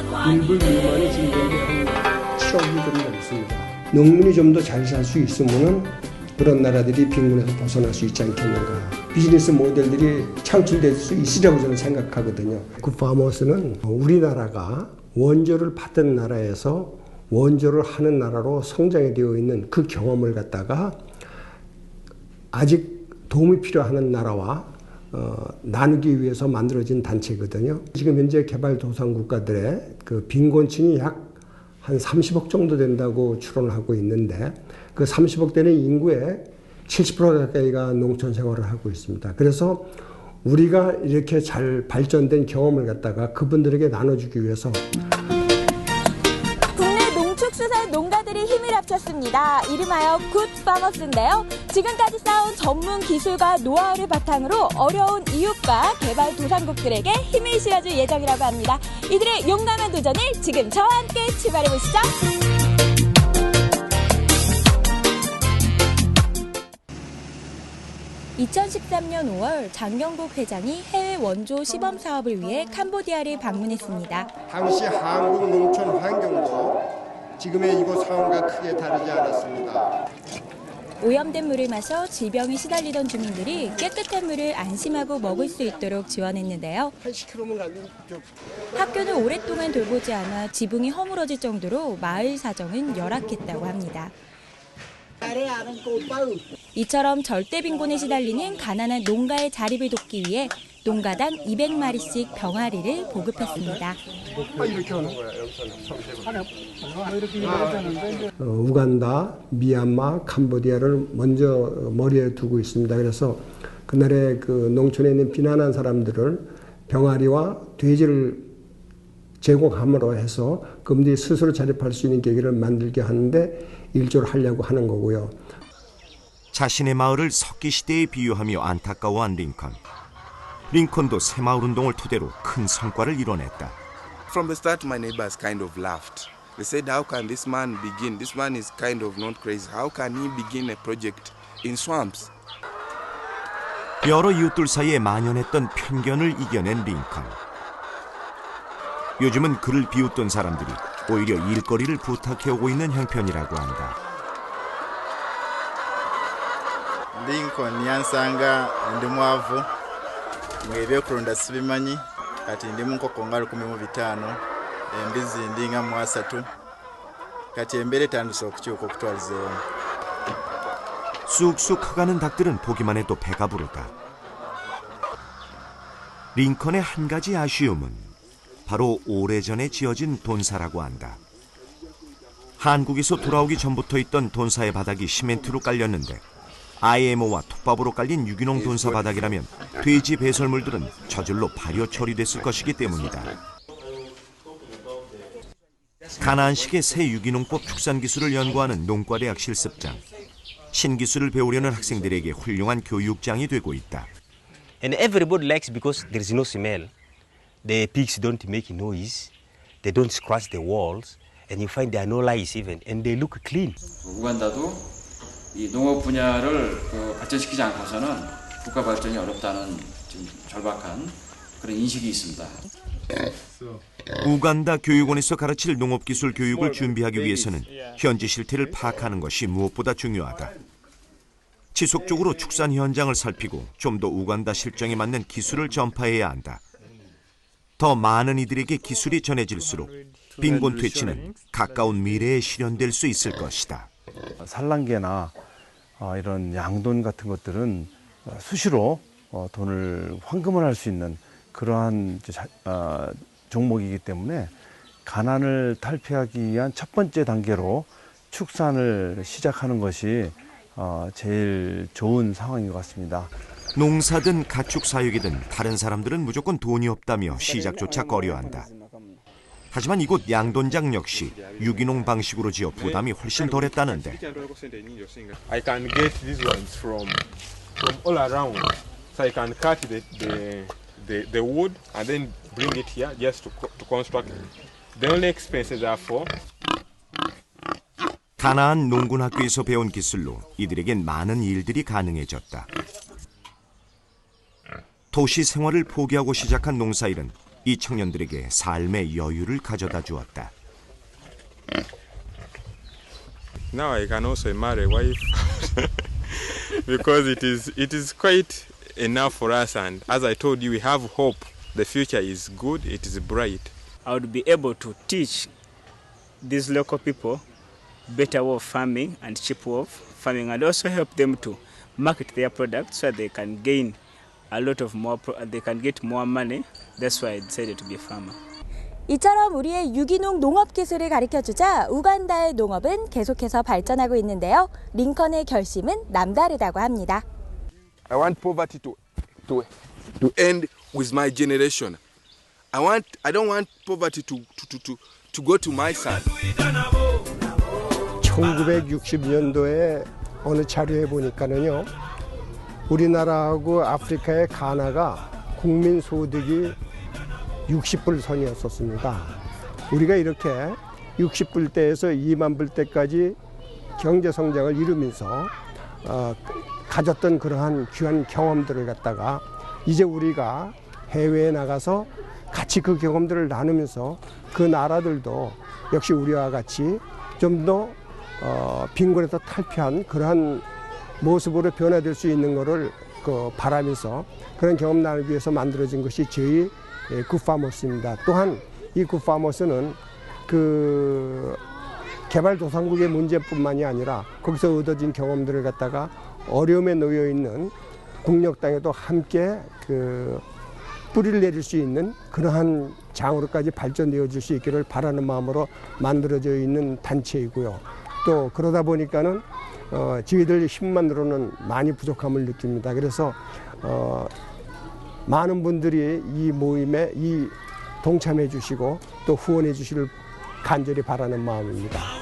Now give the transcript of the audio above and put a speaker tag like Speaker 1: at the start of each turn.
Speaker 1: 일부 미만이 지금 여기 한 7억이 좀 넘습니다. 농민이 좀 더 잘 살 수 있으면은 그런 나라들이 빈곤에서 벗어날 수 있지 않겠는가. 비즈니스 모델들이 창출될 수 있으리라고 저는 생각하거든요. 그 파머스는 우리나라가 원조를 받은 나라에서 원조를 하는 나라로 성장이 되어 있는 그 경험을 갖다가 아직 도움이 필요한 나라와 어, 나누기 위해서 만들어진 단체거든요. 지금 현재 개발도상 국가들의 그 빈곤층이 약 한 30억 정도 된다고 추론을 하고 있는데 그 30억 되는 인구의 70% 가까이가 농촌 생활을 하고 있습니다. 그래서 우리가 이렇게 잘 발전된 경험을 갖다가 그분들에게 나눠주기 위해서
Speaker 2: 합쳤습니다. 이름하여 굿파머스인데요. 지금까지 쌓은 전문 기술과 노하우를 바탕으로 어려운 이웃과 개발 도상국들에게 힘을 실어줄 예정이라고 합니다. 이들의 용감한 도전을 지금 저와 함께 출발해 보시죠. (2013년 5월) 장경국 회장이 해외 원조 시범 사업을 위해 캄보디아를 방문했습니다.
Speaker 1: 당시 한국 농촌 환경도 지금의 이곳 상황과 크게 다르지 않았습니다.
Speaker 2: 오염된 물을 마셔 질병에 시달리던 주민들이 깨끗한 물을 안심하고 먹을 수 있도록 지원했는데요.
Speaker 1: 한 10km면 가면
Speaker 2: 학교는 오랫동안 돌보지 않아 지붕이 허물어질 정도로 마을 사정은 열악했다고 합니다. 이처럼 절대 빈곤에 시달리는 가난한 농가의 자립을 돕기 위해 농가당 200마리씩 병아리를 보급했습니다.
Speaker 1: 여기서는. 어, 우간다, 미얀마, 캄보디아를 먼저 머리에 두고 있습니다. 그래서 그날에 그 농촌에 있는 비난한 사람들을 병아리와 돼지를 제공함으로 해서 그분들이 스스로 자립할 수 있는 계기를 만들게 하는데 일조를 하려고 하는 거고요.
Speaker 3: 자신의 마을을 석기 시대에 비유하며 안타까워한 링컨. 링컨도 새마을 운동을 토대로 큰 성과를 이뤄냈다.
Speaker 4: From the start, my neighbors kind of laughed. They said, How can this man begin? This man is kind of not crazy. How can he begin a project in swamps?
Speaker 3: 여러 이웃들 사이에 만연했던 편견을 이겨낸 링컨. 요즘은 그를 비웃던 사람들이 오히려 일거리를 부탁해오고 있는 형편이라고 한다.
Speaker 5: yansanga ndi mwavu ng'ebyokulonda sibimanyi kati ndi mu nkoko nga lukumi mu bitaano embizi ndi nga mu asatu kati embeera etandise okukyuka okutwaliza ewoma
Speaker 3: 쑥쑥 커가는 닭들은 보기만 해도 배가 부르다. 링컨의 한 가지 아쉬움은 바로 오래전에 지어진 돈사라고 한다. 한국에서 돌아오기 전부터 있던 돈사의 바닥이 시멘트로 깔렸는데 IMO와 톱밥으로 깔린 유기농 돈사 바닥이라면 돼지 배설물들은 저절로 발효 처리됐을 것이기 때문이다. 가나안식의 새 유기농법 축산 기술을 연구하는 농과대학 실습장. 신기술을 배우려는 학생들에게 훌륭한 교육장이 되고 있다.
Speaker 6: And everybody likes because there is no smell. The pigs don't make noise. They don't scratch the walls. And you find there are no lice even. And they look clean.
Speaker 7: 우간다도 이 농업 분야를 그 발전시키지 않고서는 국가 발전이 어렵다는 좀 절박한 그런 인식이 있습니다.
Speaker 3: 우간다 교육원에서 가르칠 농업기술 교육을 준비하기 위해서는 현지 실태를 파악하는 것이 무엇보다 중요하다. 지속적으로 축산 현장을 살피고 좀 더 우간다 실정에 맞는 기술을 전파해야 한다. 더 많은 이들에게 기술이 전해질수록 빈곤 퇴치는 가까운 미래에 실현될 수 있을 것이다.
Speaker 8: 산란계나 어, 이런 양돈 같은 것들은 어, 수시로 어, 돈을 환금을 할 수 있는 그러한 어, 종목이기 때문에 가난을 탈피하기 위한 첫 번째 단계로 축산을 시작하는 것이 어, 제일 좋은 상황인 것 같습니다.
Speaker 3: 농사든 가축 사육이든 다른 사람들은 무조건 돈이 없다며 시작조차 꺼려한다. 하지만 이곳 양돈장 역시 유기농 방식으로 지어 부담이 훨씬 덜했다는데
Speaker 9: I can get these ones from from all around. So I can cut the the, the, the wood and then bring it here just to, to construct. The only expenses are for
Speaker 3: 가나안 농군학교에서 배운 기술로 이들에겐 많은 일들이 가능해졌다. 도시 생활을 포기하고 시작한 농사일은 이 청년들에게 삶의 여유를 가져다 주었다.
Speaker 9: Now I can also marry a wife because it is it is quite enough for us. And as I told you, we have hope. The future is good. It is bright.
Speaker 10: I would be able to teach these local people better way of farming and cheap way of farming, and also help them to market their products so that they can gain a lot of more. They can get more money. That's why I decided to be a farmer.
Speaker 2: 이처럼 우리의 유기농 농업 기술을 가르쳐 주자 우간다의 농업은 계속해서 발전하고 있는데요. 링컨의 결심은 남다르다고 합니다.
Speaker 4: I want poverty to, to, to end with my generation. I want I don't want poverty to, to, to, to, to go to my son.
Speaker 1: 1960년도에 어느 자료에 보니까는요, 우리나라하고 아프리카의 가나가 국민 소득이 60불 선이었었습니다. 우리가 이렇게 60불대에서 2만 불대까지 경제 성장을 이루면서 어, 가졌던 그러한 귀한 경험들을 갖다가 이제 우리가 해외에 나가서 같이 그 경험들을 나누면서 그 나라들도 역시 우리와 같이 좀더 어, 빈곤에서 탈피한 그러한 모습으로 변화될 수 있는 것을 그 바라면서 그런 경험 나누기 위해서 만들어진 것이 저희 예, 굿파머스입니다. 또한 이 굿파머스는 그 개발도상국의 문제뿐만이 아니라 거기서 얻어진 경험들을 갖다가 어려움에 놓여 있는 국력 땅에도 함께 그 뿌리를 내릴 수 있는 그러한 장으로까지 발전되어 줄 수 있기를 바라는 마음으로 만들어져 있는 단체이고요. 또 그러다 보니까는 어, 저희들 힘만으로는 많이 부족함을 느낍니다. 그래서 어, 많은 분들이 이 모임에 이 동참해 주시고 또 후원해 주시를 간절히 바라는 마음입니다.